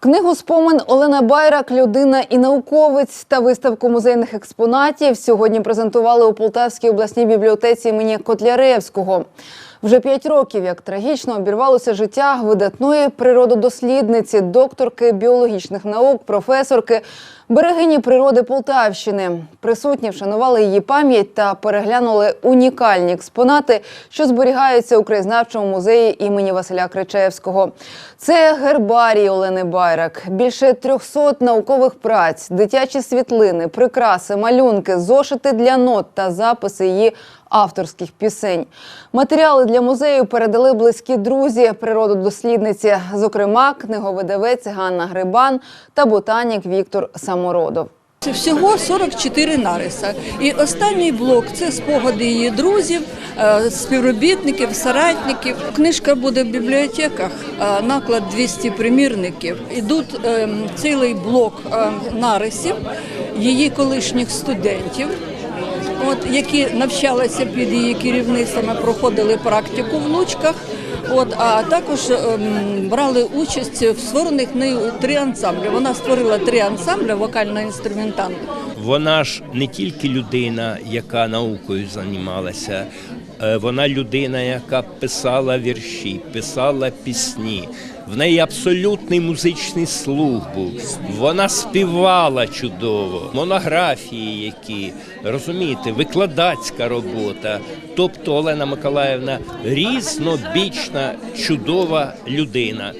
Книгу спомин Олена Байрак, людина і науковець та виставку музейних експонатів сьогодні презентували у Полтавській обласній бібліотеці імені Котляревського. Вже п'ять років як трагічно обірвалося життя видатної природодослідниці, докторки біологічних наук, професорки, берегині природи Полтавщини. Присутні вшанували її пам'ять та переглянули унікальні експонати, що зберігаються у краєзнавчому музеї імені Василя Кричевського. Це гербарій Олени Байрак, більше 300 наукових праць, дитячі світлини, прикраси, малюнки, зошити для нот та записи її авторських пісень. Матеріали для музею передали близькі друзі природодослідниці, зокрема, книговидавець Ганна Грибан та ботанік Віктор Самородов. Це всього 44 нариса. І останній блок це спогади її друзів, е, співробітників, соратників. Книжка буде в бібліотеках, е, наклад 200 примірників. Ідуть е, цілий блок нарисів її колишніх студентів. От, які навчалися під її керівництвами, проходили практику в Лучках. От, а також ем, брали участь в створених нею три ансамблі. Вона створила три ансамблі вокально-інструментальні. Вона ж не тільки людина, яка наукою займалася, вона людина, яка писала вірші, писала пісні. В неї абсолютний музичний слух був. Вона співала чудово, монографії, які розумієте, викладацька робота. Тобто Олена Миколаївна різнобічна, чудова людина.